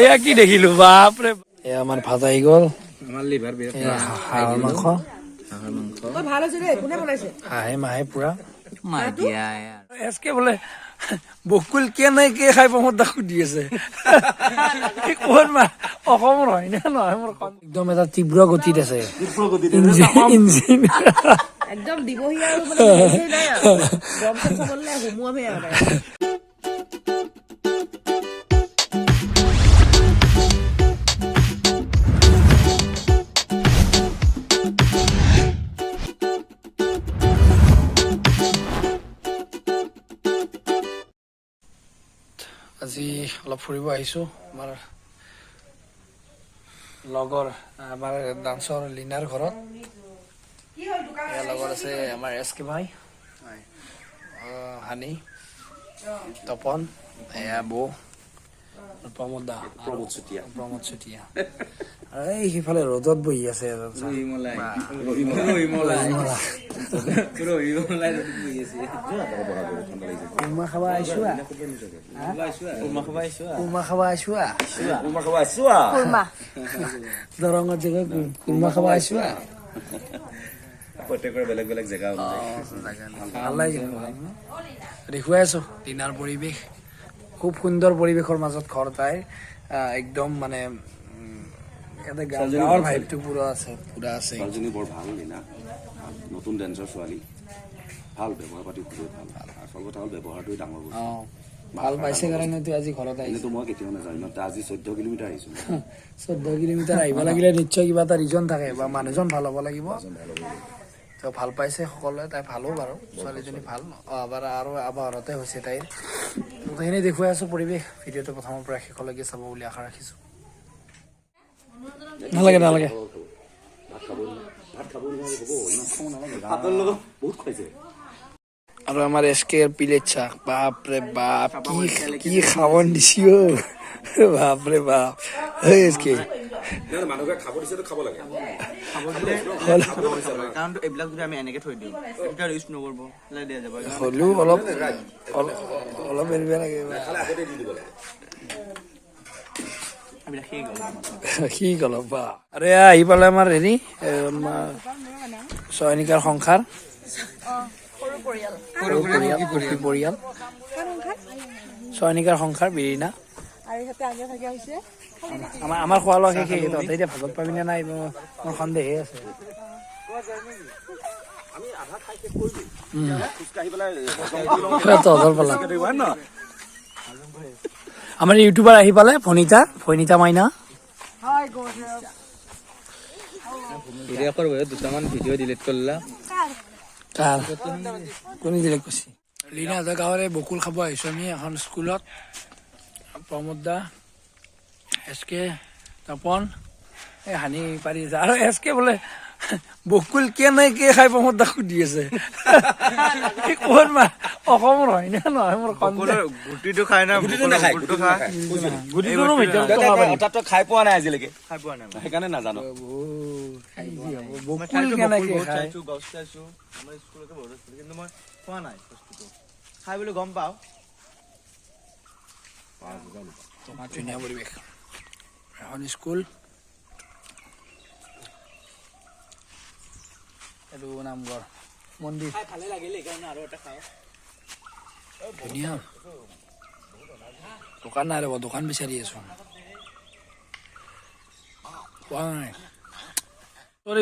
এয়া কি দেখিলো? বাপৰে। এয়া আমাৰ ভাত আহি গ'ল। আমাৰ লিভাৰ বিৰাট হাঁহৰ মাংস। হাঁহে মাহে পুৰা। এচকে বোলে বকুল কেনেকে খাই পাওঁ তাক সুধি আছে। ক'ত মা অসমৰ হয় নে নহয় মোৰ কন- একদম এটা তীব্ৰ গতিত আছে। ইঞ্জিন একদম দিবহি আৰু অলপ ফুৰিব আহিছো। আমাৰ লগৰ আমাৰ ডান্সৰ লিনাৰ ঘৰত। ইয়াৰ লগত আছে আমাৰ এছ কে ভাই হানি তপন এয়া বৌ প্ৰমোদ দা প্ৰমোদ চুতীয়া। প্ৰমোদ চুতীয়া। এই সিফালে ৰ'দত বহি আছে। কুৰমা খাব প্ৰত্যেকৰে বেলেগ বেলেগ জেগা দেখুৱাই আছো দিনাৰ পৰিৱেশ খুব সুন্দৰ পৰিৱেশৰ মাজত ঘৰ তাইৰ একদম মানে ইয়াতে গাঁৱৰ ভাইবটো পুৰা আছে পুৰা আছে বৰ ভালো না নতুন ডেন্সৰ ছোৱালী। ভালো ব্যৱহাৰ পাতি খুবেই ভালো। আচল কথা হ'ল ব্যৱহাৰটোৱে ডাঙৰ বস্তু। ভালো পাইছে কাৰণেতো আজি ঘৰত আহিছে। মই কেতিয়াও নাযাওঁ ইমান আজি চৈধ্য কিলোমিটাৰ আহিছোঁ। চৈধ্য কিলোমিটাৰ আহিব লাগিলে নিশ্চয় কিবা এটা ৰিজন থাকে বা মানুহজন ভালো হ'ব লাগিব। তো ভালো পাইছে সকলোৱে তাই ভালো বাৰু। ছোৱালীজনী ভালো। অ, এবাৰ আৰু আবাৰতে হৈছে তাইৰ। গোটেইখিনি দেখুৱাই আছো পৰিৱেশ। ভিডিঅ'টো প্ৰথমৰ পৰা শেষলৈকে চাব বুলি আশা ৰাখিছো। নালাগে নালাগে। ভাতৰ লগত বহুত আৰু আমাৰ এছ কে প্লেট চাহ বাপৰে বাপ, কি কি খাবন দিছি অ বাপৰে বাপ। এই এছ খাব খাব কাৰণ এইবিলাক যদি আমি এনেকে থৈ দিওঁ ইউজ নকৰিব হ'লেও অলপ অলপ এৰিব লাগে আগতে দি দিব লাগে এইবিলাক সেই গ'ল কি কল বা। আৰে আহি পালে আমাৰ হেৰি চয়নিকাৰ সংসাৰ। সৰু পৰিয়াল। চয়নিকাৰ সংসাৰ বিৰিণা আমাৰ আমাৰ খোৱা লোৱা শেষেই তহঁতে এতিয়া ভাগত পাবি নে নাই? মোৰ মোৰ সন্দেহে আছে। তহঁতৰ পালা আমাৰ ইউটিউবাৰ আহি পালে ফণিতা ফণিতা মাইনা। ভিডিঅ' কৰিব দুটামান ভিডিঅ' ডিলিট কৰিলা কাৰ কোনে দিলে কৈছে লীনাহঁতৰ গাঁৱৰে বকুল খাব আহিছোঁ আমি এখন স্কুলত। প্ৰমোদ দা এছ কে তপন এই হানি পাৰি আছে। আৰু এছ কে বোলে বকুল কেনেকে খাই প্ৰমোদ দাক সুধি আছে। ক'ত মা অসমৰ হয় নে নহয়? মোৰ গুটিটো খাই না গুটিটো নাখায়, গুটিটো খাই গুটিটোৰো ভিতৰত টকা খাই পোৱা নাই আজিলৈকে। খাই পোৱা নাই সেইকাৰণে নাজানো। খায়? কিন্তু মই খোৱা নাই বস্তুটো। খাই বুলি গম পাওঁ। ধুনীয়া পৰিৱেশ। এখন স্কুল। এইটো নামঘৰ। মন্দিৰ। ধুনীয়া দোকান নাই ৰ'ব দোকান বিচাৰি আছো পোৱা নাই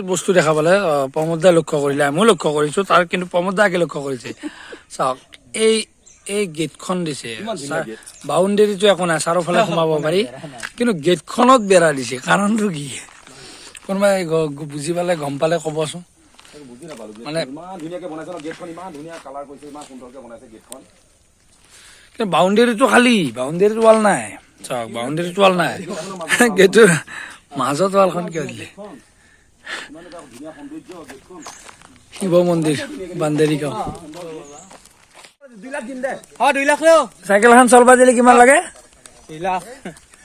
বস্তু দেখা পালে প্ৰমোদ লক্ষ্য কৰিলে আমিও লক্ষ্য কৰিছো তাৰ কিন্তু প্ৰমোদ লক্ষ্য কৰিছে চাওক এই এই গেটখন দিছে বাউণ্ডেৰীটো একো নাই চাৰিওফালে সোমাব পাৰি কিন্তু গেটখনত বেৰা দিছে কাৰণটো কি কোনোবাই বুজি পালে গম পালে ক'বচোন মানে ইমান ধুনীয়াকে বনাইছে গেটখন ইমান ধুনীয়া কালাৰ কৰিছে ইমান সুন্দৰকে বনাইছে গেটখন বাউণ্ডেৰীটো খালী বাউণ্ডেৰীত ৱাল নাই। চাওক বাউণ্ডেৰীত ৱাল নাই। গেটৰ মাজত ৱালখন কিয় দিলে? শিৱ মন্দিৰ বান্দেৰী গাঁও। চাইকেলখন চলবা দিলে কিমান লাগে?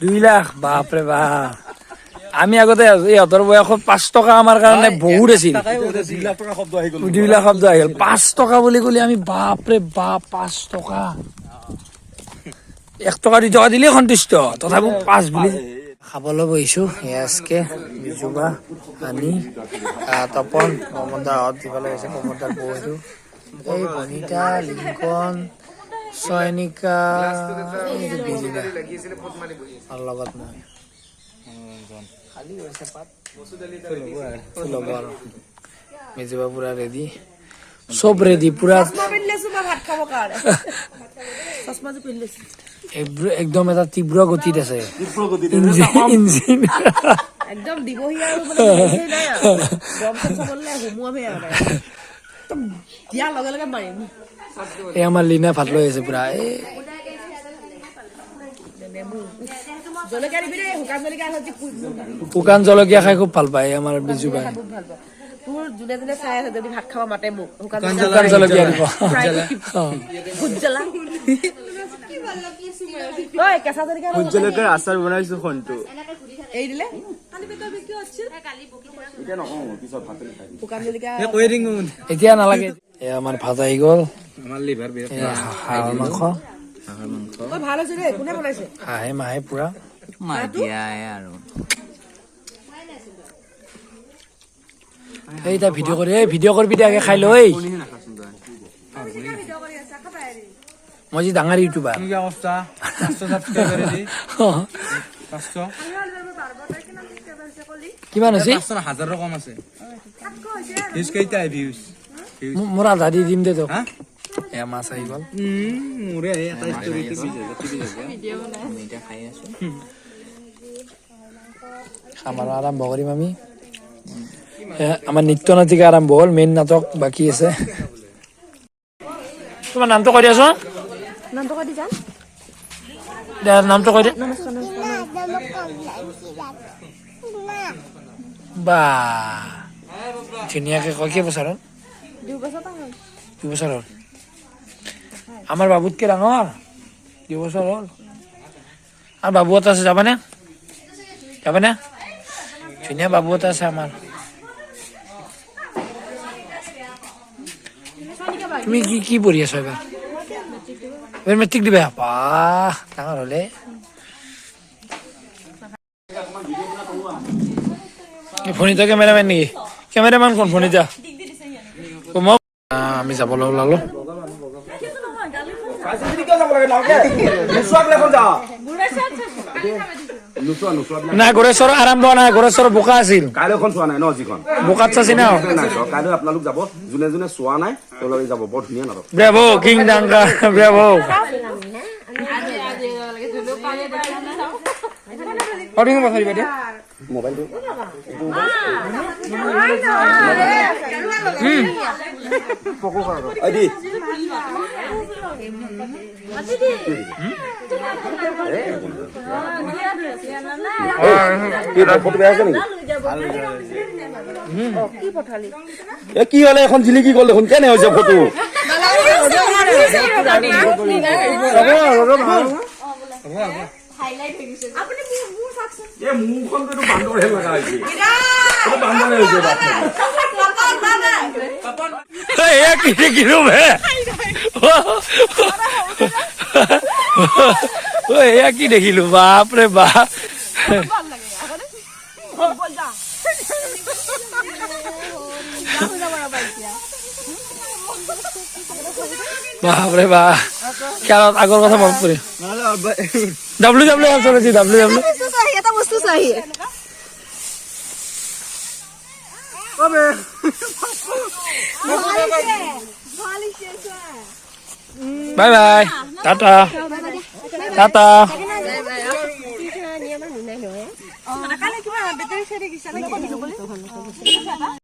দুই লাখ। বাপৰে বাপ আমি আগতে ইহঁতৰ বয়সত পাঁচ টকা আমাৰ কাৰণে বহুত আছিল। দুই লাখ শব্দ আহিল পাঁচ টকা বুলি ক'লে আমি বাপৰে বাপ পাঁচ টকা। এক টকা দুই টকা দিলেই সন্তুষ্ট। তথাপিও পাঁচ বুলি। খাবলৈ বহিছোঁ এয়াজকে বিজুবা আনি তপন মমতাৰ হত দিবলৈ গৈছে মমতাৰ বৌটো এই বনিতা লিংকন চয়নিকা বিজিবা আৰু লগত মই। খালী হৈছে পাত। ল'ব আৰু। মেজিবা পুৰা ৰেডি পিন্ধি লৈছো এক- একদম এটা তীব্ৰ গতিত আছে। ইঞ্জিন ইঞ্জিন একদম দিবহি আৰু মানে দিয়াৰ লগে লগে মাৰিম। এই আমাৰ লীনা ভাত লৈ আছে পুৰা। এই শুকান জলকীয়া খাই খুব ভালো পায় আমাৰ বিজু বাই তোৰ যোনে যোনে চাই আছে যদি ভাত খাব মাতে মোক। ভোট জলকীয়াৰ আচাৰ বনাইছো খনটো। এৰি দিলে? এতিয়া নালাগে। এয়া আমাৰ ভাত আহি গ'ল। হাঁহৰ মাংস। ঐ ভালো হৈছে দেই। কোনে বনাইছে? হাঁহে মাহে পুৰা। এই এতিয়া ভিডিঅ' কৰি এই ভিডিঅ' কৰিবি দে আগে খাই লৈ মই যি ডাঙৰ ইউটিউবাৰ কি অৱস্থা কিমান হৈছে? পাঁচশো হাজাৰৰ কম আছে। ভিউজ কেইটা ভিউজ মো- মোৰ আধা দি দিম দে তোক। এয়া মাছ আহি গ'ল। মোৰে এটা ষ্টৰি খাম আৰু আৰম্ভ কৰিম আমি। এ, আমাৰ নৃত্য নাটিকা আৰম্ভ হ'ল মেইন নাটক বাকী আছে। তোমাৰ নামটো কৈ দিয়াচোন নামটো কৈ দি দে, নামটো কৈ দে বা ধুনীয়াকে কয় হ'ল? দুবছৰ হ'ল। আমাৰ বাবুতকে ডাঙৰ। দুবছৰ হ'ল। আৰু বাবু এটা আছে যাবানে? যাবানে? ধুনীয়া বাবু এটা আছে আমাৰ তুমি কি কি পঢ়ি আছো এবাৰ এবাৰ মেট্ৰিক দিবা বাহ ডাঙৰ হ'লে ফণিতা কেমেৰামেন নেকি কেমেৰামেন কোন ফণিতা মই আহ, আমি যাবলৈ ওলালো নোচোৱা নোচোৱা বিলাক নাই গড়েশ্বৰ নাই গড়েশ্বৰ বোকা আছিল কাইলৈখন চোৱা নাই ন যিখন বোকাত চাচি না নাই কাইলৈ আপোনালোক যাব যোনে যোনে চোৱা নাই তেওঁলোকে যাব বৰ ধুনীয়া নাটক ব্ৰেভো কিং ডাংকা ব্ৰেভো অডিং কথা দিবা মোবাইলটো ঐ দি কি হ'লে এখন জিলিকি গ'ল দেখোন কেনে হৈছে। ফটো এইটো বান্দৰহে লগা হৈছে বান্দৰহে হৈছে বাপৰে। এয়া কি দেখিলো বে ঐ, এয়া কি দেখিলো? বাপৰে বাপ। বাপৰে বাপ। খেলত আগৰ কথা মনত পৰে ডাব্লিউ ডাব্লিউ চলিছে ডাব্লিউ ডাব্লিউ চাহি বাই বাই। টাটা। টাটা। কালি কিবা বেটাৰী চাই দেখিছা